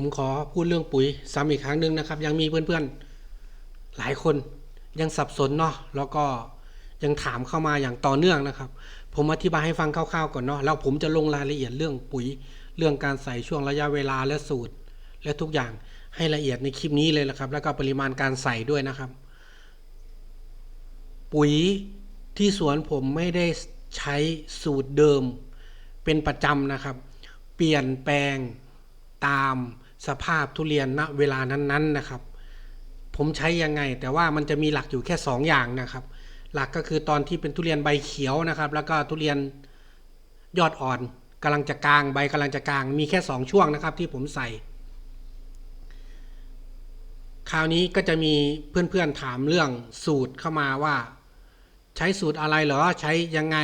ผมขอพูดเรื่องปุ๋ยซ้ำอีกครั้งหนึ่งนะครับ ยังมีเพื่อนๆหลายคนยังสับสนเนาะแล้วก็ยังถามเข้ามาอย่างต่อเนื่องนะครับ ผมอธิบายให้ฟังคร่าวๆก่อนเนาะแล้วผมจะลงรายละเอียดเรื่องปุ๋ย เรื่องการใส่ช่วงระยะเวลาและสูตร และทุกอย่างให้ละเอียดในคลิปนี้เลยนะครับ แล้วก็ปริมาณการใส่ด้วยนะครับ ปุ๋ยที่สวนผมไม่ได้ใช้สูตรเดิมเป็นประจำนะครับ เปลี่ยนแปลงตาม สภาพทุเรียนณเวลานั้นๆนะครับ ผมใช้ยังไง แต่ว่ามันจะมีหลักอยู่แค่ 2 อย่างนะครับ หลักก็คือตอนที่เป็นทุเรียนใบเขียวนะครับ แล้วก็ทุเรียนยอดอ่อนกำลังจะกลางใบกำลังจะกลาง มีแค่ 2 ช่วงนะครับ ที่ผมใส่ คราวนี้ก็จะมีเพื่อนๆถามเรื่องสูตรเข้ามาว่า ใช้สูตรอะไรเหรอใช้ยังไง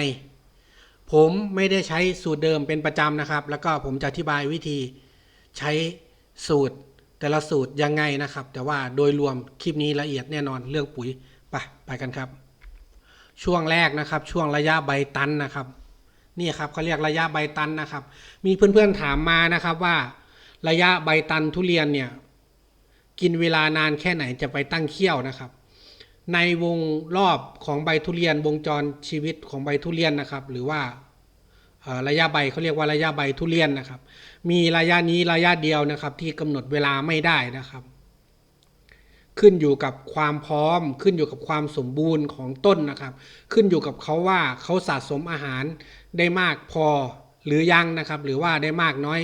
ผมไม่ได้ใช้สูตรเดิมเป็นประจำนะครับ แล้วก็ผมจะอธิบายวิธีใช้ สูตรแต่ละสูตรยังไงนะครับ แต่ว่าโดยรวมคลิปนี้ละเอียดแน่นอนเรื่องปุ๋ยไปไปกันครับ ช่วงแรกนะครับ ช่วงระยะใบตันนะครับนี่ครับเขาเรียกระยะใบตันนะครับ มีเพื่อนๆถามมานะครับว่า ระยะใบตันทุเรียนเนี่ยกินเวลานานแค่ไหนจะไปตั้งเขี้ยวนะครับ ในวงรอบของใบทุเรียนวงจรชีวิตของใบทุเรียนนะครับ หรือว่า ระยะใบเขาเรียกว่าระยะใบทุเรียนนะครับ มีระยะนี้ระยะเดียวนะครับ ที่กำหนดเวลาไม่ได้นะครับ ขึ้นอยู่กับความพร้อม ขึ้นอยู่กับความสมบูรณ์ของต้นนะครับ ขึ้นอยู่กับเขาว่าเขาสะสมอาหารได้มากพอหรือยังนะครับ หรือว่าได้มากน้อย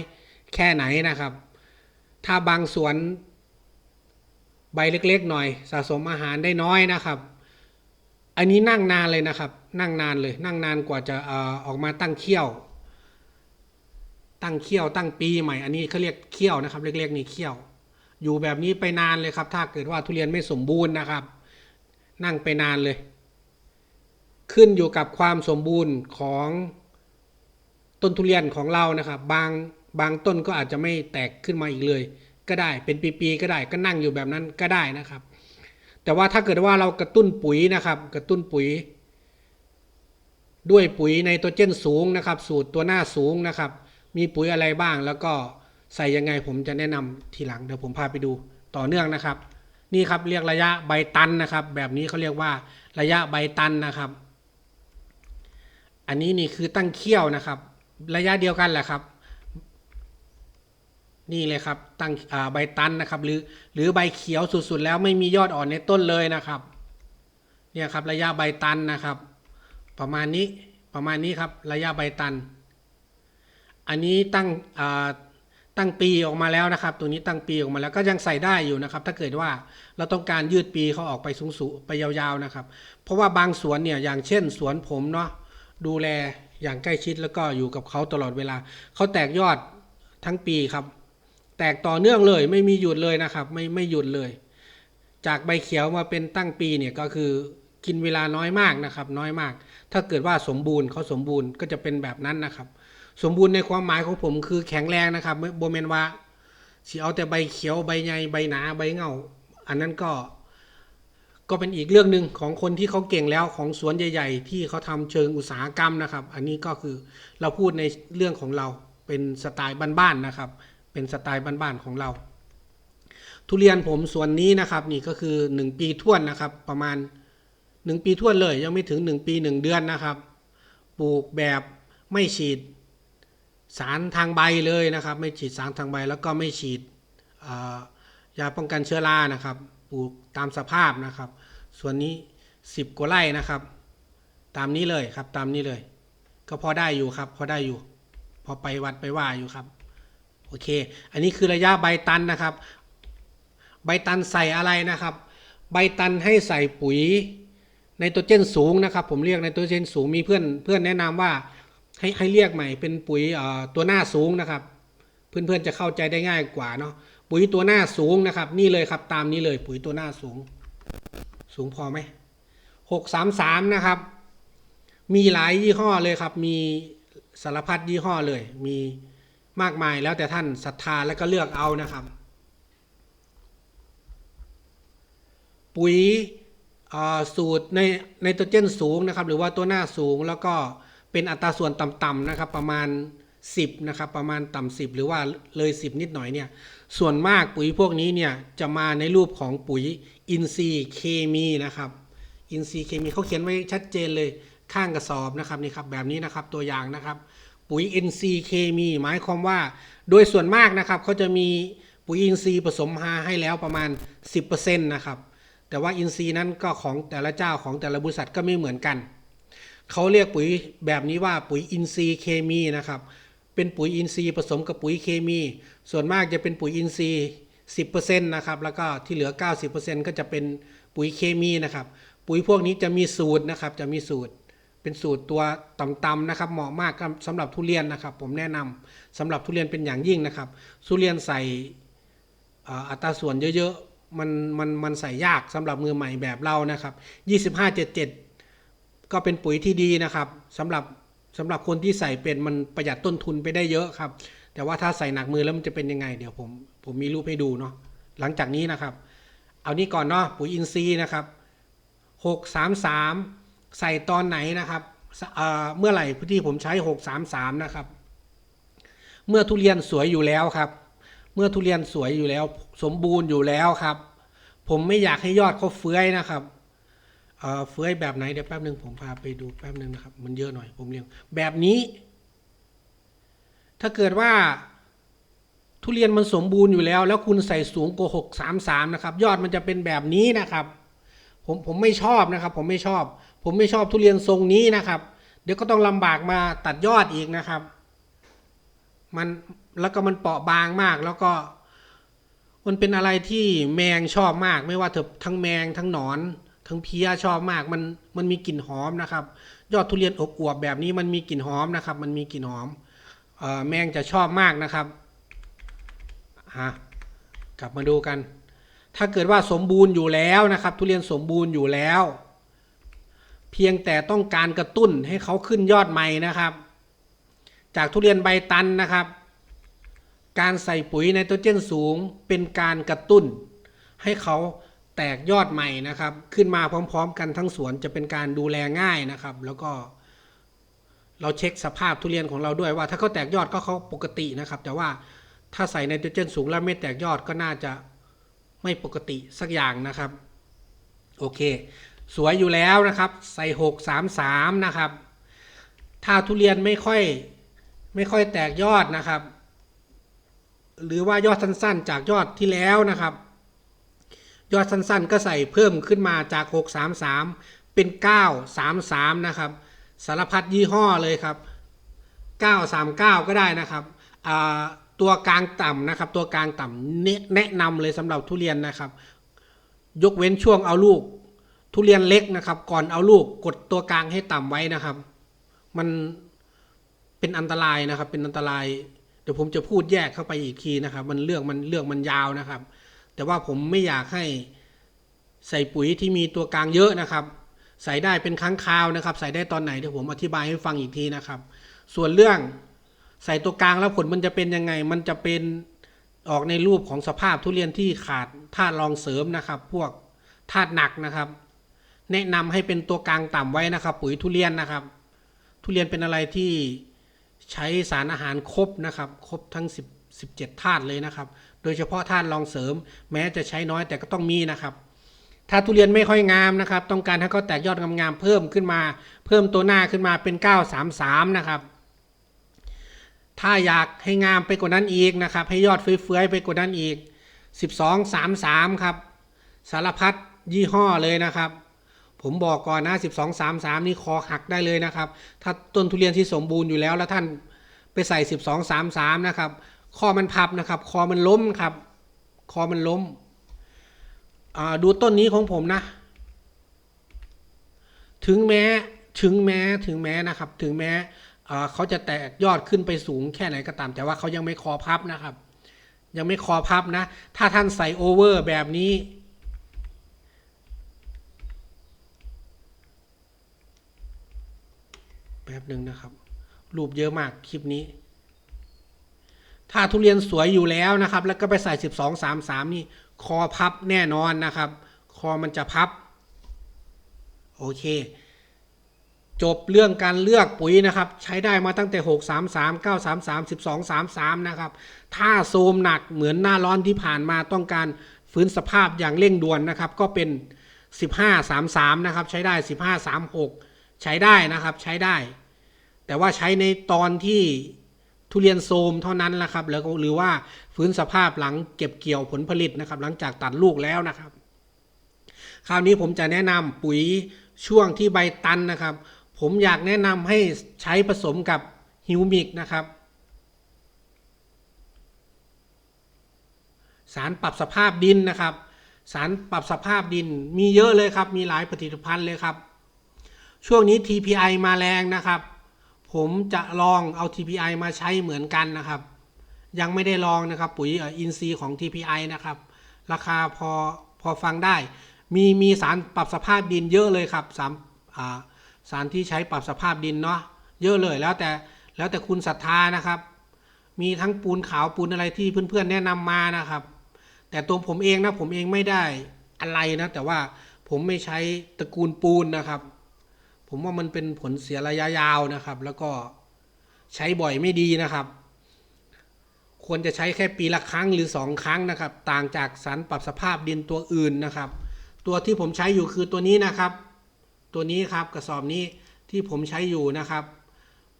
แค่ไหนนะครับ ถ้าบางสวนใบเล็กๆหน่อย สะสมอาหารได้น้อยนะครับ อันนี้นั่งนานเลยนะครับ นั่งนานเลย นั่งนานกว่าจะออออกมาตั้งเขี้ยว ตั้งเขี้ยวตั้งปีใหม่อันนี้เขาเรียกเขี้ยวนะครับเล็กๆนี่เขี้ยว อยู่แบบนี้ไปนานเลยครับ ถ้าเกิดว่าทุเรียนไม่สมบูรณ์นะครับ นั่งไปนานเลย ขึ้นอยู่กับความสมบูรณ์ของต้นทุเรียนของเรานะครับ บางบางต้นก็อาจจะไม่แตกขึ้นมาอีกเลย ก็ได้เป็นปีๆก็ได้ก็นั่งอยู่แบบนั้นก็ได้นะครับ แต่ว่าถ้าเกิดว่าเรากระตุ้นปุ๋ยนะครับ กระตุ้นปุ๋ย ด้วยปุ๋ยไนโตรเจนสูงนะครับ สูตรตัวหน้าสูงนะครับ มีปุ๋ยอะไรบ้างแล้วก็ใส่ยังไงผมจะแนะนำทีหลังเดี๋ยวผมพาไปดูต่อเนื่องนะครับ นี่ครับเรียกระยะใบตันนะครับ แบบนี้เขาเรียกว่าระยะใบตันนะครับ อันนี้นี่คือตั้งเขี้ยวนะครับ ระยะเดียวกันแหละครับ นี่เลยครับตั้งใบตันนะครับ หรือหรือใบเขียวสุดๆแล้วไม่มียอดอ่อนในต้นเลยนะครับ เนี่ยครับระยะใบตันนะครับ ประมาณนี้ประมาณนี้ครับระยะใบตัน อันนี้ตั้งตั้งปีออกมาแล้วนะครับ ตัวนี้ตั้งปีออกมาแล้วก็ยังใส่ได้อยู่นะครับ ถ้าเกิดว่าเราต้องการยืดปีเขาออกไปสูงๆไปยาวๆนะครับ เพราะว่าบางสวนเนี่ยอย่างเช่นสวนผมเนาะดูแลอย่างใกล้ชิดแล้วก็อยู่กับเขาตลอดเวลาเขาแตกยอดทั้งปีครับ แตกต่อเนื่องเลยไม่มีหยุดเลยนะครับ ไม่ไม่หยุดเลย จากใบเขียวมาเป็นตั้งปีเนี่ยก็คือกินเวลาน้อยมากนะครับ น้อยมาก ถ้าเกิดว่าสมบูรณ์เขาสมบูรณ์ก็จะเป็นแบบนั้นนะครับ สมบูรณ์ในความหมายของผมคือแข็งแรงนะครับโบเมนว่าสีเอาแต่ใบเขียวใบใหญ่ใบหนาใบเงาอันนั้นก็ก็เป็นอีกเรื่องหนึ่งของคนที่เขาเก่งแล้วของสวนใหญ่ ๆ ที่เขาทำเชิงอุตสาหกรรมนะครับ อันนี้ก็คือเราพูดในเรื่องของเราเป็นสไตล์บ้านๆนะครับ เป็นสไตล์บ้านๆของเรา ทุเรียนผมส่วนนี้นะครับนี่ก็คือหนึ่งปีท้วนนะครับ ประมาณ หนึ่งปีท้วนเลย ยังไม่ถึงหนึ่งปีหนึ่งเดือนนะครับ ปลูกแบบไม่ฉีดสารทางใบเลยนะครับ ไม่ฉีดสารทางใบแล้วก็ไม่ฉีดยาป้องกันเชื้อรานะครับ ปลูกตามสภาพนะครับ ส่วนนี้สิบกว่าไร่นะครับ ตามนี้เลยครับตามนี้เลย ก็พอได้อยู่ครับ พอได้อยู่ พอไปวัดไปว่าอยู่ครับโอเค อันนี้คือระยะใบตันนะครับ ใบตันใส่อะไรนะครับ ใบตันให้ใส่ปุ๋ย ในตัวเจนสูงนะครับ ผมเรียกในตัวเจนสูงมีเพื่อนเพื่อนแนะนำว่าให้ให้เรียกใหม่เป็นปุ๋ยตัวหน้าสูงนะครับ เพื่อนๆจะเข้าใจได้ง่ายกว่าเนาะปุ๋ยตัวหน้าสูงนะครับ นี่เลยครับตามนี้เลยปุ๋ยตัวหน้าสูง สูงพอไหมหกสามสามนะครับ มีหลายยี่ห้อเลยครับ มีสารพัดยี่ห้อเลย มีมากมายแล้วแต่ท่านศรัทธาแล้วก็เลือกเอานะครับ ปุ๋ย สูตรในในตัวเจนสูงนะครับหรือว่าตัวหน้าสูงแล้วก็เป็นอัตราส่วนต่ำๆนะครับประมาณ 10นะครับประมาณต่ำ10 หรือว่าเลย 10 นิดหน่อยเนี่ยส่วนมากปุ๋ยพวกนี้เนี่ยจะมาในรูปของปุ๋ยอินทรีย์เคมีนะครับอินทรีย์เคมีเขาเขียนไว้ชัดเจนเลยข้างกระสอบนะครับนี่ครับแบบนี้นะครับตัวอย่างนะครับ ปุ๋ยอินทรีย์เคมีหมายความว่า โดยส่วนมากนะครับเขาจะมีปุ๋ยอินทรีย์ผสมฮาให้แล้วประมาณ 10%นะครับ แต่ว่าอินทรีย์นั้นก็ของแต่ละเจ้าของแต่ละบริษัทก็ไม่เหมือนกัน เขาเรียกปุ๋ยแบบนี้ว่าปุ๋ยอินทรีย์เคมีนะครับ เป็นปุ๋ยอินทรีย์ผสมกับปุ๋ยเคมี ส่วนมากจะเป็นปุ๋ยอินทรีย์ 10%นะครับ แล้วก็ที่เหลือ 90%ก็จะเป็นปุ๋ยเคมีนะครับ ปุ๋ยพวกนี้จะมีสูตรนะครับ จะมีสูตร เป็นสูตรตัวต่ำๆนะครับ เหมาะมากกับสำหรับทุเรียนนะครับ ผมแนะนำสำหรับทุเรียนเป็นอย่างยิ่งนะครับ ทุเรียนใส่อัตราส่วนเยอะๆ มันมันมันใส่ยากสำหรับมือใหม่แบบเรานะครับ 2577 ก็เป็นปุ๋ยที่ดีนะครับสำหรับสำหรับคนที่ใส่เป็นมันประหยัดต้นทุนไปได้เยอะครับ แต่ว่าถ้าใส่หนักมือแล้วมันจะเป็นยังไง เดี๋ยวผมผมมีรูปให้ดูเนาะหลังจากนี้นะครับ เอานี้ก่อนเนาะปุ๋ยอินทรีย์นะครับหกสามสามใส่ตอนไหนนะครับเอ่อเมื่อไหร่ที่ผมใช้หกสามสามนะครับ เมื่อทุเรียนสวยอยู่แล้วครับ เมื่อทุเรียนสวยอยู่แล้ว สมบูรณ์อยู่แล้วครับ ผมไม่อยากให้ยอดเขาเฟื้อยนะครับเอ่อเฟื้อยแบบไหนเดี๋ยวแป๊บหนึ่งผมพาไปดูแป๊บหนึ่งนะครับ มันเยอะหน่อยผมเรียงแบบนี้ ถ้าเกิดว่า ทุเรียนมันสมบูรณ์อยู่แล้ว แล้วคุณใส่สูงกว่าหกสามสามนะครับ ยอดมันจะเป็นแบบนี้นะครับ ผมผมไม่ชอบนะครับ ผมไม่ชอบ ผมไม่ชอบทุเรียนทรงนี้นะครับ เดี๋ยวก็ต้องลำบากมาตัดยอดอีกนะครับ มัน แล้วก็มันเปราะบางมาก แล้วก็ มันเป็นอะไรที่แมงชอบมาก ไม่ว่าเถอะทั้งแมงทั้งหนอน ทั้งเพี้ยชอบมาก มันมันมีกลิ่นหอมนะครับ ยอดทุเรียนอบอวบแบบนี้มันมีกลิ่นหอมนะครับ มันมีกลิ่นหอมออแมงจะชอบมากนะครับฮะกลับมาดูกัน ถ้าเกิดว่าสมบูรณ์อยู่แล้วนะครับ ทุเรียนสมบูรณ์อยู่แล้ว เพียงแต่ต้องการกระตุ้นให้เขาขึ้นยอดใหม่นะครับ จากทุเรียนใบตันนะครับ การใส่ปุ๋ยไนโตรเจนสูงเป็นการกระตุ้น ให้เขาแตกยอดใหม่นะครับ ขึ้นมาพร้อม ๆ กันทั้งสวนจะเป็นการดูแลง่ายนะครับ แล้วก็ เราเช็คสภาพทุเรียนของเราด้วยว่า ถ้าเขาแตกยอดก็เขาปกตินะครับ แต่ว่าถ้าใส่ไนโตรเจนสูงแล้วไม่แตกยอดก็น่าจะไม่ปกติสักอย่างนะครับ โอเค สวยอยู่แล้วนะครับ ใส่หกสามสามนะครับ ถ้าทุเรียนไม่ค่อยไม่ค่อยแตกยอดนะครับ หรือว่ายอดสั้นๆ จากยอดที่แล้วนะครับ ยอดสั้นๆ ก็ใส่เพิ่มขึ้นมาจาก 633 เป็น 933 นะครับสารพัดยี่ห้อเลยครับ 939 ก็ได้นะครับตัวกลางต่ำนะครับ ตัวกลางต่ำแนะนำเลยสำหรับทุเรียนนะครับ ยกเว้นช่วงเอาลูก ทุเรียนเล็กนะครับ ก่อนเอาลูกกดตัวกลางให้ต่ำไว้นะครับ มันเป็นอันตรายนะครับ เป็นอันตราย เดี๋ยวผมจะพูดแยกเข้าไปอีกทีนะครับ มันเรื่องมันเรื่องมันยาวนะครับ แต่ว่าผมไม่อยากให้ใส่ปุ๋ยที่มีตัวกลางเยอะนะครับ ใส่ได้เป็นครั้งคราวนะครับ ใส่ได้ตอนไหนเดี๋ยวผมอธิบายให้ฟังอีกทีนะครับ ส่วนเรื่องใส่ตัวกลางแล้วผลมันจะเป็นยังไง มันจะเป็นออกในรูปของสภาพทุเรียนที่ขาดธาตุรองเสริมนะครับ พวกธาตุหนักนะครับ แนะนำให้เป็นตัวกลางต่ำไว้นะครับ ปุ๋ยทุเรียนนะครับ ทุเรียนเป็นอะไรที่ ใช้สารอาหารครบนะครับ ครบทั้ง 10 17ธาตุเลยนะครับ โดยเฉพาะธาตุรองเสริม แม้จะใช้น้อยแต่ก็ต้องมีนะครับ ถ้าทุเรียนไม่ค่อยงามนะครับ ต้องการให้เขาแตกยอดงามๆเพิ่มขึ้นมา เพิ่มตัวหน้าขึ้นมาเป็น 933 นะครับ ถ้าอยากให้งามไปกว่านั้นอีกนะครับ ให้ยอดเฟื้อยๆไปกว่านั้นอีก 1233 ครับ สารพัดยี่ห้อเลยนะครับ ผมบอกก่อนนะ12 33 นี่คอหักได้เลยนะครับ ถ้าต้นทุเรียนที่สมบูรณ์อยู่แล้ว แล้วท่านไปใส่ 12 33 นะครับ คอมันพับนะครับ คอมันล้มครับ คอมันล้มอ่าดูต้นนี้ของผมนะ ถึงแม้ ถึงแม้ ถึงแม้นะครับ ถึงแม้อ่าเขาจะแตกยอดขึ้นไปสูงแค่ไหนก็ตาม แต่ว่าเขายังไม่คอพับนะครับ ยังไม่คอพับนะ ถ้าท่านใส่โอเวอร์แบบนี้ แป๊บห นึ่งนะครับ รูปเยอะมากคลิปนี้ ถ้าทุเรียนสวยอยู่แล้วนะครับ แล้วก็ไปใส่12 3 3นี่ คอพับแน่นอนนะครับ คอมันจะพับ โอเค จบเรื่องการเลือกปุ๋ยนะครับ ใช้ได้มาตั้งแต่6 3 3 9 3 3 12 3 3นะครับ ถ้าโซมหนักเหมือนหน้าร้อนที่ผ่านมาต้องการฟื้นสภาพอย่างเร่งด่วนนะครับ ก็เป็น 15 3 3 นะครับ ใช้ได้ 15 3 6 ใช้ได้นะครับ ใช้ได้ แต่ว่าใช้ในตอนที่ทุเรียนโทมเท่านั้นแหละครับแล้วก็หรือว่าฟื้นสภาพหลังเก็บเกี่ยวผลผลิตนะครับ หลังจากตัดลูกแล้วนะครับ คราวนี้ผมจะแนะนำปุ๋ยช่วงที่ใบตันนะครับ ผมอยากแนะนำให้ใช้ผสมกับฮิวมิกนะครับ สารปรับสภาพดินนะครับ สารปรับสภาพดินมีเยอะเลยครับ มีหลายผลิตภัณฑ์เลยครับ ช่วงนี้ TPI มาแรงนะครับ ผมจะลองเอา TPI มาใช้เหมือนกันนะครับ ยังไม่ได้ลองนะครับ ปุ๋ยอินซีย์ของ TPI นะครับ ราคาพอพอฟังได้ มีมีสารปรับสภาพดินเยอะเลยครับสารอ่าสารที่ใช้ปรับสภาพดินเนาะเยอะเลยแล้วแต่แล้วแต่คุณศรัทธานะครับ มีทั้งปูนขาวปูนอะไรที่เพื่อนๆแนะนำมานะครับ แต่ตัวผมเองนะผมเองไม่ได้อะไรนะ แต่ว่าผมไม่ใช้ตระกูลปูนนะครับ ผมว่ามันเป็นผลเสียระยะยาวนะครับ แล้วก็ใช้บ่อยไม่ดีนะครับ ควรจะใช้แค่ปีละครั้งหรือสองครั้งนะครับ ต่างจากสารปรับสภาพดินตัวอื่นนะครับ ตัวที่ผมใช้อยู่คือตัวนี้นะครับ ตัวนี้ครับกระสอบนี้ที่ผมใช้อยู่นะครับ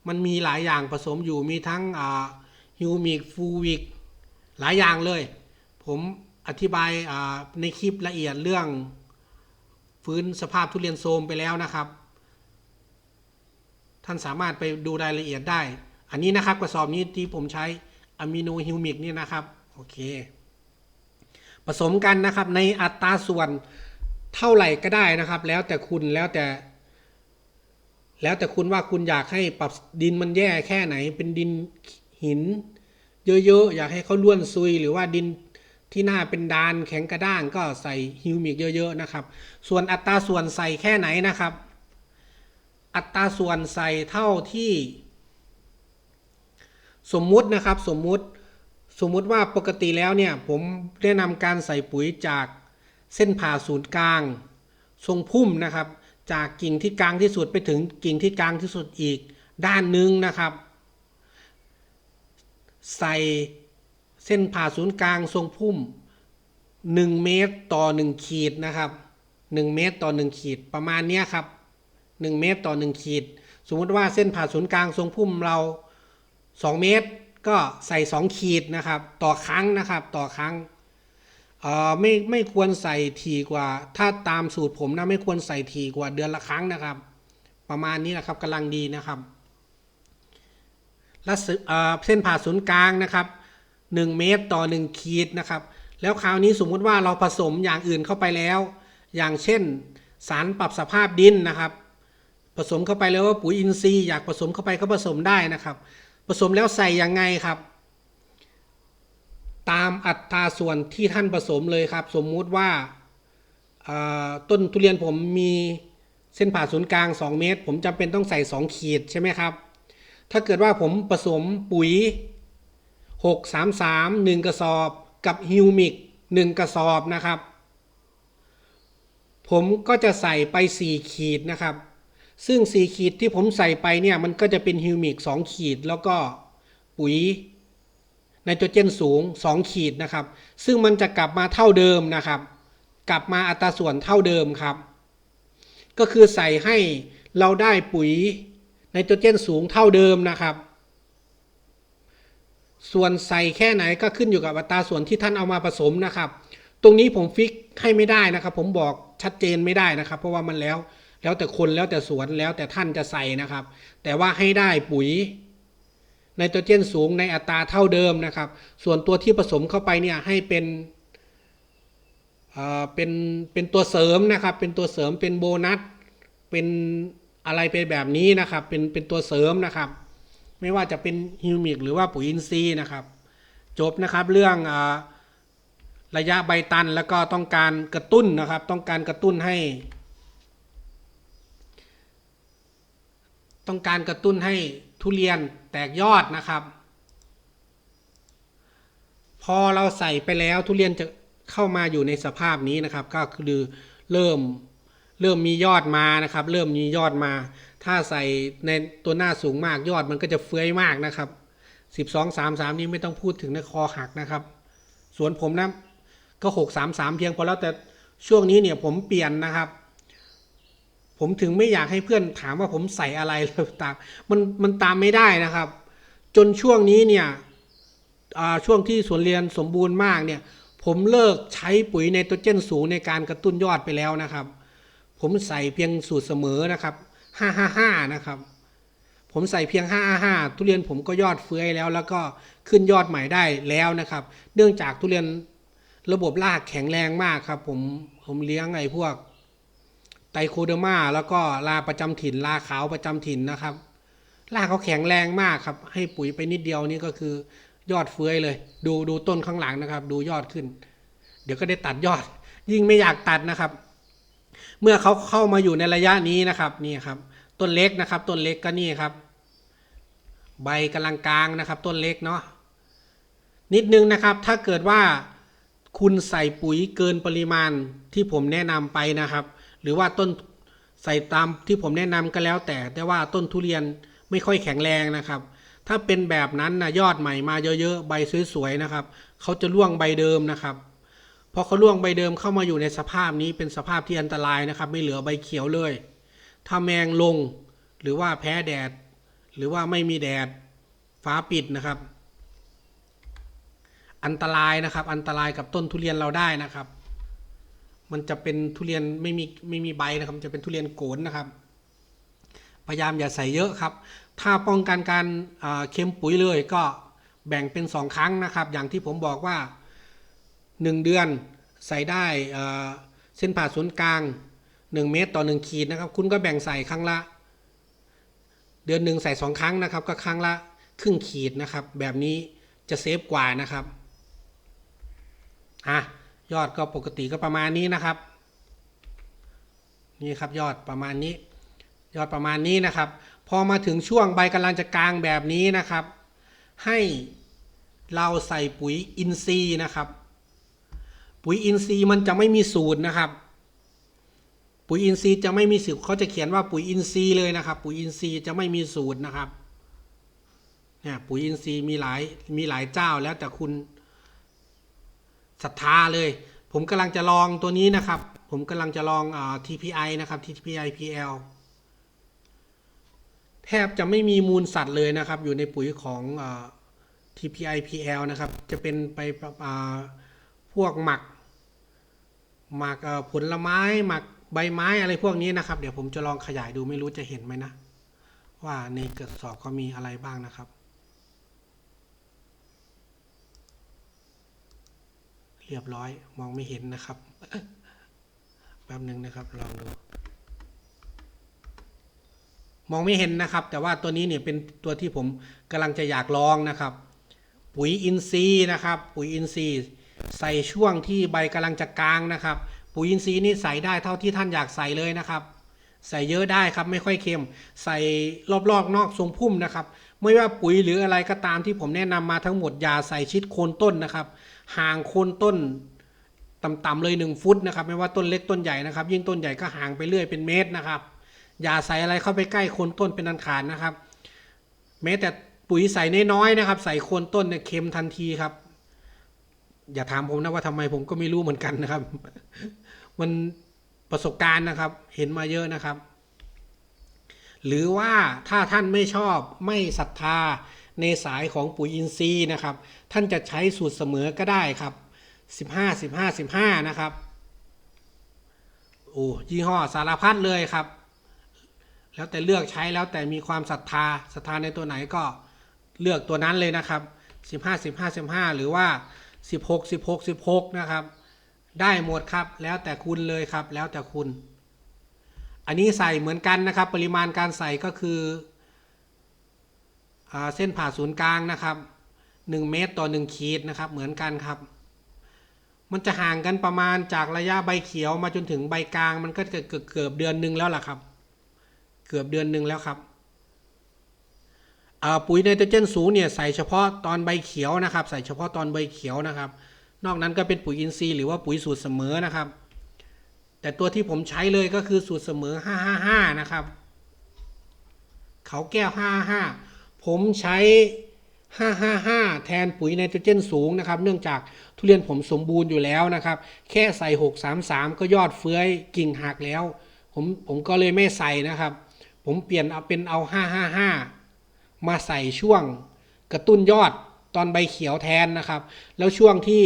มันมีหลายอย่างผสมอยู่มีทั้งฮิวมิกฟูวิกหลายอย่างเลย ผมอธิบายในคลิปละเอียดเรื่องฟื้นสภาพทุเรียนโทรมไปแล้วนะครับ ท่านสามารถไปดูรายละเอียดได้ อันนี้นะครับกระสอบนี้ที่ผมใช้อะมิโนฮิวมิกนี่นะครับโอเค ผสมกันนะครับในอัตราส่วนเท่าไหร่ก็ได้นะครับ แล้วแต่คุณแล้วแต่ แล้วแต่คุณว่าคุณอยากให้ปรับดินมันแย่แค่ไหน เป็นดินหิน เยอะๆอยากให้เขาล้วนซุย หรือว่าดินที่หน้าเป็นดานแข็งกระด้างก็ใส่ฮิวมิกเยอะ ๆ นะครับ ส่วนอัตราส่วนใส่แค่ไหนนะครับ อัตราส่วนใส่เท่าที่ สมมุตินะครับสมมุติสมมุติว่าปกติแล้วเนี่ยผมแนะนำการใส่ปุ๋ยจากเส้นผ่าศูนย์กลาง ทรงพุ่มนะครับ จากกิ่งที่กลางที่สุดไปถึงกิ่งที่กลางที่สุดอีกด้านหนึ่งนะครับ ใส่เส้นผ่าศูนย์กลางทรงพุ่ม 1 เมตรต่อ 1 ขีดนะครับ 1 เมตรต่อ 1 ขีดประมาณนี้ครับ 1 เมตรต่อ 1 ขีด สมมุติว่าเส้นผ่าศูนย์กลางทรงพุ่มเรา 2 เมตร ก็ใส่ 2 ขีดนะครับ ต่อครั้งนะครับต่อครั้งเอ่อไม่ไม่ควรใส่ถี่กว่า ถ้าตามสูตรผมนะไม่ควรใส่ถี่กว่าเดือนละครั้งนะครับ ประมาณนี้นะครับกำลังดีนะครับและสึเอ่อเส้นผ่าศูนย์กลางนะครับ 1 เมตรต่อ 1 ขีดนะครับ แล้วคราวนี้สมมุติว่าเราผสมอย่างอื่นเข้าไปแล้ว อย่างเช่น สารปรับสภาพดินนะครับ ผสมเข้าไปแล้วว่าปุ๋ยอินทรีย์อยากผสมเข้าไปก็ผสมได้นะครับ ผสมแล้วใส่ยังไงครับ ตามอัตราส่วนที่ท่านผสมเลยครับ สมมุติว่าต้นทุเรียนผมมีเส้นผ่าศูนย์กลาง 2 เมตร ผมจำเป็นต้องใส่ 2 ขีดใช่ไหมครับ ถ้าเกิดว่าผมผสมปุ๋ย 6 3 3 1 กระสอบกับฮิวมิก 1 กระสอบนะครับ ผมก็จะใส่ไป 4 ขีดนะครับ ซึ่ง 4 ขีดที่ผมใส่ไปเนี่ย มันก็จะเป็นฮิวมิก 2 ขีด แล้วก็ปุ๋ยไนโตรเจนสูง 2 ขีดนะครับ ซึ่งมันจะกลับมาเท่าเดิมนะครับ กลับมาอัตราส่วนเท่าเดิมครับ ก็คือใส่ให้เราได้ปุ๋ยไนโตรเจนสูงเท่าเดิมนะครับ ส่วนใส่แค่ไหนก็ขึ้นอยู่กับอัตราส่วนที่ท่านเอามาผสมนะครับ ตรงนี้ผมฟิกให้ไม่ได้นะครับ ผมบอกชัดเจนไม่ได้นะครับ เพราะว่ามันแล้ว แล้วแต่คนแล้วแต่สวนแล้วแต่ท่านจะใส่นะครับ แต่ว่าให้ได้ปุ๋ยไนโตรเจนสูงในอัตราเท่าเดิมนะครับ ส่วนตัวที่ผสมเข้าไปเนี่ยให้เป็นเอ่อเป็นเป็นตัวเสริมนะครับ เป็นตัวเสริมเป็นโบนัสเป็นอะไรไปแบบนี้นะครับ เป็นเป็นตัวเสริมนะครับ ไม่ว่าจะเป็นฮิวมิกหรือว่าปุ๋ยอินทรีย์นะครับ จบนะครับเรื่องอระยะใบตันแล้วก็ต้องการกระตุ้นนะครับ ต้องการกระตุ้นให้ ต้องการกระตุ้นให้ทุเรียนแตกยอดนะครับ พอเราใส่ไปแล้วทุเรียนจะเข้ามาอยู่ในสภาพนี้นะครับ ก็คือเริ่มเริ่มมียอดมานะครับ เริ่มมียอดมา ถ้าใส่ในตัวหน้าสูงมากยอดมันก็จะเฟื้อยมากนะครับสิบสองสามสามนี้ไม่ต้องพูดถึงนะคอหักนะครับส่วนผมนะก็หกสามสามเพียงพอแล้วแต่ช่วงนี้เนี่ยผมเปลี่ยนนะครับ ผมถึงไม่อยากให้เพื่อนถามว่าผมใส่อะไรเลยตามมันมันตามไม่ได้นะครับ จนช่วงนี้เนี่ยช่วงที่สวนเรียนสมบูรณ์มากเนี่ยผมเลิกใช้ปุ๋ยไนโตรเจนสูงในการกระตุ้นยอดไปแล้วนะครับ ผมใส่เพียงสูตรเสมอนะครับห้าห้าห้านะครับ ผมใส่เพียงห้าห้าทุเรียนผมก็ยอดเฟื้อยแล้ว แล้วก็ขึ้นยอดใหม่ได้แล้วนะครับ เนื่องจากทุเรียนระบบรากแข็งแรงมากครับ ผมผมเลี้ยงไอ้พวก ไตโคเดอร์มาแล้วก็ลาประจำถิ่นลาขาวประจำถิ่นนะครับรากเขาแข็งแรงมากครับ ให้ปุ๋ยไปนิดเดียวนี่ก็คือยอดเฟื้อยเลย ดูดูต้นข้างหลังนะครับ ดูยอดขึ้น เดี๋ยวก็ได้ตัดยอด ยิ่งไม่อยากตัดนะครับ เมื่อเขาเข้ามาอยู่ในระยะนี้นะครับนี่ครับ ต้นเล็กนะครับ ต้นเล็กก็นี่ครับ ใบกำลังกลางนะครับ ต้นเล็กเนาะนิดนึงนะครับ ถ้าเกิดว่าคุณใส่ปุ๋ยเกินปริมาณที่ผมแนะนำไปนะครับ หรือว่าต้นใส่ตามที่ผมแนะนำก็แล้ว แต่แต่ว่าต้นทุเรียนไม่ค่อยแข็งแรงนะครับ ถ้าเป็นแบบนั้นนะยอดใหม่มาเยอะๆใบสวยๆนะครับเขาจะร่วงใบเดิมนะครับพอเขาล่วงใบเดิมเข้ามาอยู่ในสภาพนี้เป็นสภาพที่อันตรายนะครับ ไม่เหลือใบเขียวเลย ถ้าแมงลงหรือว่าแพ้แดด หรือว่าไม่มีแดดฟ้าปิดนะครับ อันตรายนะครับ อันตรายกับต้นทุเรียนเราได้นะครับ มันจะเป็นทุเรียนไม่มีไม่มีใบนะครับจะเป็นทุเรียนโกนนะครับ พยายามอย่าใส่เยอะครับ ถ้าป้องกันการเค็มปุ๋ยเลยก็แบ่งเป็นสองครั้งนะครับ อย่างที่ผมบอกว่าหนึ่งเดือนใส่ได้เอ่อเส้นผ่าศูนย์กลางหนึ่งเมตรต่อหนึ่งขีดนะครับ คุณก็แบ่งใส่ครั้งละ เดือนหนึ่งใส่สองครั้งนะครับ ก็ครั้งละครึ่งขีดนะครับ แบบนี้จะเซฟกว่านะครับอะ ยอดก็ปกติก็ประมาณนี้นะครับ นี่ครับยอดประมาณนี้ ยอดประมาณนี้นะครับ พอมาถึงช่วงใบกำลังจะกลางแบบนี้นะครับ ให้เราใส่ปุ๋ยอินทรีย์นะครับ ปุ๋ยอินทรีย์มันจะไม่มีสูตรนะครับ ปุ๋ยอินทรีย์จะไม่มีสูตรเขาจะเขียนว่าปุ๋ยอินทรีย์เลยนะครับ ปุ๋ยอินทรีย์จะไม่มีสูตรนะครับเนี่ยปุ๋ยอินทรีย์มีหลายมีหลายเจ้าแล้วแต่คุณ ศรัทธาเลย ผมกำลังจะลองตัวนี้นะครับ ผมกำลังจะลองอ TPI นะครับ TPI PL แทบจะไม่มีมูลสัตว์เลยนะครับ อยู่ในปุ๋ยของอ TPI PL นะครับ จะเป็นไปพวกหมัก หมักผลไม้ หมักใบไม้อะไรพวกนี้นะครับ เดี๋ยวผมจะลองขยายดูไม่รู้จะเห็นไหมนะ ว่าในกระสอบเขามีอะไรบ้างนะครับ เรียบร้อยมองไม่เห็นนะครับแป๊บหนึ่งนะครับลองดู มองไม่เห็นนะครับ แต่ว่าตัวนี้เนี่ยเป็นตัวที่ผมกำลังจะอยากลองนะครับ ปุ๋ยอินทรีย์นะครับ ปุ๋ยอินทรีย์ ใส่ช่วงที่ใบกำลังจะกลางนะครับ ปุ๋ยอินทรีย์นี่ใส่ได้เท่าที่ท่านอยากใส่เลยนะครับใส่เยอะได้ครับไม่ค่อยเค็ม ใส่รอบๆนอกทรงพุ่มนะครับ ไม่ว่าปุ๋ยหรืออะไรก็ตามที่ผมแนะนำมาทั้งหมดอย่าใส่ชิดโคนต้นนะครับ ห่างโคนต้นต่ำๆเลยหนึ่งฟุตนะครับ ไม่ว่าต้นเล็กต้นใหญ่นะครับ ยิ่งต้นใหญ่ก็ห่างไปเรื่อยเป็นเมตรนะครับ อย่าใส่อะไรเข้าไปใกล้โคนต้นเป็นอันขาดนะครับ แม้แต่ปุ๋ยใส่น้อยๆนะครับ ใส่โคนต้นเนี่ยเค็มทันทีครับ อย่าถามผมนะว่าทำไมผมก็ไม่รู้เหมือนกันนะครับ มันประสบการณ์นะครับ เห็นมาเยอะนะครับ หรือว่าถ้าท่านไม่ชอบไม่ศรัทธาในสายของปุ๋ยอินทรีย์นะครับ ท่านจะใช้สูตรเสมอก็ได้ครับ 15 15 15 นะครับโอ้ยี่ห้อสารพัดเลยครับ แล้วแต่เลือกใช้แล้วแต่มีความศรัทธาศรัทธาในตัวไหนก็เลือกตัวนั้นเลยนะครับ 15 15 15 หรือว่า 16 16 16 นะครับ ได้หมดครับ แล้วแต่คุณเลยครับ แล้วแต่คุณ อันนี้ใส่เหมือนกันนะครับ ปริมาณการใส่ก็คืออเส้นผ่าศูนย์กลางนะครับ 1 เมตรต่อ 1 ขีดนะครับ เหมือนกันครับ มันจะห่างกันประมาณจากระยะใบเขียวมาจนถึงใบกลาง มันก็เกือบเกือบเดือนหนึ่งแล้วล่ะครับ เกือบเดือนหนึ่งแล้วครับปุ๋ยไนโตรเจนสูงเนี่ยใส่เฉพาะตอนใบเขียวนะครับ ใส่เฉพาะตอนใบเขียวนะครับ นอกนั้นก็เป็นปุ๋ยอินทรีย์หรือว่าปุ๋ยสูตรเสมอนะครับ แต่ตัวที่ผมใช้เลยก็คือสูตรเสมอ 555 นะครับ เขาแก้ว 555 ผมใช้ 555 แทนปุ๋ยไนโตรเจนสูงนะครับ เนื่องจากทุเรียนผมสมบูรณ์อยู่แล้วนะครับ แค่ใส่ 633 ก็ยอดเฟื้อยกิ่งหักแล้ว ผมผมก็เลยไม่ใส่นะครับ ผมเปลี่ยนเอาเป็นเอา 555 มาใส่ช่วงกระตุ้นยอดตอนใบเขียวแทนนะครับ แล้วช่วงที่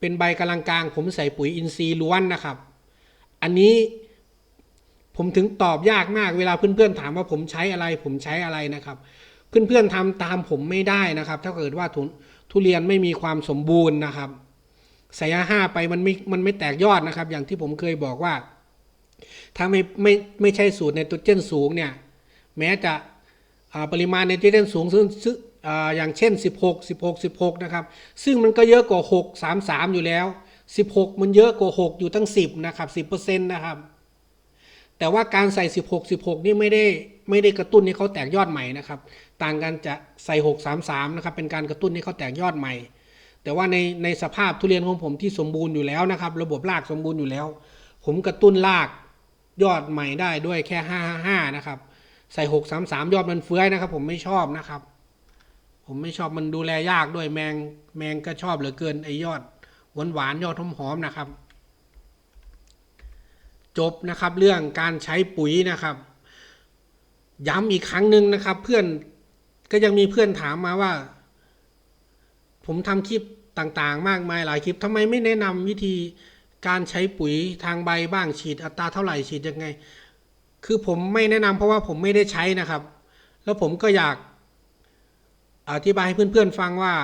เป็นใบกำลังกลาง ผมใส่ปุ๋ยอินทรีย์ล้วนนะครับ อันนี้ผมถึงตอบยากมากเวลาเพื่อนๆถามว่าผมใช้อะไร ผมใช้อะไรนะครับ เพื่อนๆทำตามผมไม่ได้นะครับ ถ้าเกิดว่าทุทุเรียนไม่มีความสมบูรณ์นะครับใส่ห้าไปมันไม่มันไม่แตกยอดนะครับ อย่างที่ผมเคยบอกว่า ถ้าไม่ไม่ไม่ใช่สูตรในตัวเจนสูงเนี่ย แม้จะปริมาณในตัวเจนสูงซึ่งซึ่งอ่าอย่างเช่น 16 16 16 นะครับ ซึ่งมันก็เยอะกว่า 6 3 3 อยู่แล้ว 16 มันเยอะกว่า 6 อยู่ตั้ง 10 นะครับ 10%นะครับ แต่ว่าการใส่ 16 16 นี่ไม่ได้ไม่ได้กระตุ้นให้เขาแตกยอดใหม่นะครับ ต่างกันจะใส่6 3 3นะครับเป็นการกระตุ้นให้เขาแตกยอดใหม่ แต่ว่าในในสภาพทุเรียนของผมที่สมบูรณ์อยู่แล้วนะครับ ระบบรากสมบูรณ์อยู่แล้ว ผมกระตุ้นรากยอดใหม่ได้ด้วยแค่ 555 นะครับ ใส่ 6 3 3 ยอดมันเฟื้อยนะครับ ผมไม่ชอบนะครับ ผมไม่ชอบมันดูแลยากด้วยแมงแมงก็ชอบเหลือเกินไอยอดหวานหวานยอดหอมๆนะครับ จบนะครับเรื่องการใช้ปุ๋ยนะครับ ย้ำอีกครั้งหนึ่งนะครับ เพื่อน ก็ยังมีเพื่อนถามมาว่า ผมทำคลิปต่างๆ มากมายหลายคลิปทำไมไม่แนะนำวิธีการใช้ปุ๋ยทางใบบ้างฉีดอัตราเท่าไหร่ฉีดยังไง คือผมไม่แนะนำเพราะว่าผมไม่ได้ใช้นะครับ แล้วผมก็อยากอธิบายให้เพื่อนๆฟังว่า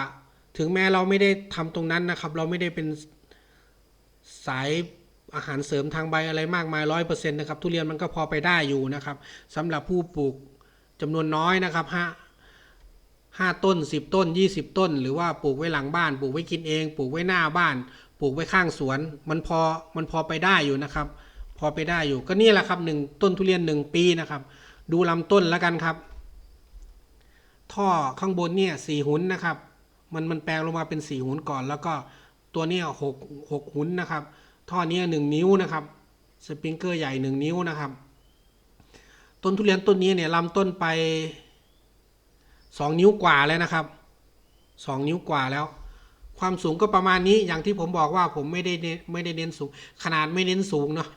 ถึงแม้เราไม่ได้ทำตรงนั้นนะครับ เราไม่ได้เป็นสายอาหารเสริมทางใบอะไรมากมายร้อยเปอร์เซ็นต์นะครับ ทุเรียนมันก็พอไปได้อยู่นะครับสำหรับผู้ปลูกจำนวนน้อยนะครับฮะ 5 ต้น 10 ต้น 20 ต้น หรือว่าปลูกไว้หลังบ้าน ปลูกไว้กินเอง ปลูกไว้หน้าบ้าน ปลูกไว้ข้างสวน มันพอมันพอไปได้อยู่นะครับ พอไปได้อยู่ก็นี่แหละครับหนึ่งต้นทุเรียนหนึ่งปีนะครับ ดูลำต้นแล้วกันครับ ท่อข้างบนเนี่ยสี่หุนนะครับ มันมันแปลงลงมาเป็นสี่หุนก่อน แล้วก็ตัวเนี่ยหกหกหุนนะครับ ท่อเนี่ยหนึ่งนิ้วนะครับสปริงเกอร์ใหญ่หนึ่งนิ้วนะครับ ต้นทุเรียนต้นนี้เนี่ยลำต้นไป สองนิ้วกว่าแล้วนะครับสองนิ้วกว่าแล้ว ความสูงก็ประมาณนี้อย่างที่ผมบอกว่าผมไม่ได้เน้นไม่ได้เน้นสูง ขนาดไม่เน้นสูงเนาะ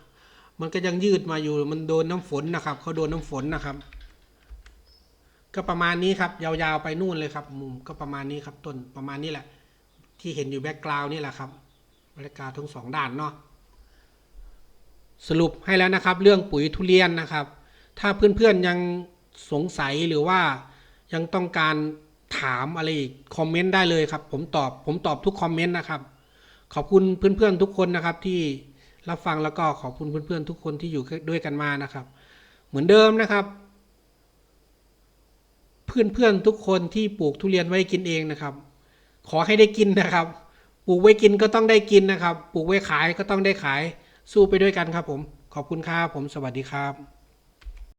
มันก็ยังยืดมาอยู่มันโดนน้ำฝนนะครับเขาโดนน้ำฝนนะครับ ก็ประมาณนี้ครับ ยาวๆไปนู่นเลยครับ มุมก็ประมาณนี้ครับต้นประมาณนี้แหละ ที่เห็นอยู่แบ็กกราวน์นี่แหละครับบ็กกาวน์ทั้งสองด้านเนาะสรุปให้แล้วนะครับ เรื่องปุ๋ยทุเรียนนะครับ ถ้าเพื่อนๆยังสงสัยหรือว่า ยังต้องการถามอะไรอีกคอมเมนต์ได้เลยครับ ผมตอบผมตอบทุกคอมเมนต์นะครับ ขอบคุณเพื่อนๆทุกคนนะครับที่รับฟังแล้วก็ขอบคุณเพื่อนๆทุกคนที่อยู่ด้วยกันมานะครับ เหมือนเดิมนะครับ เพื่อนๆทุกคนที่ปลูกทุเรียนไว้กินเองนะครับ ขอให้ได้กินนะครับ ปลูกไว้กินก็ต้องได้กินนะครับ ปลูกไว้ขายก็ต้องได้ขายสู้ไปด้วยกันครับ ผม ขอบคุณครับผมสวัสดีครับ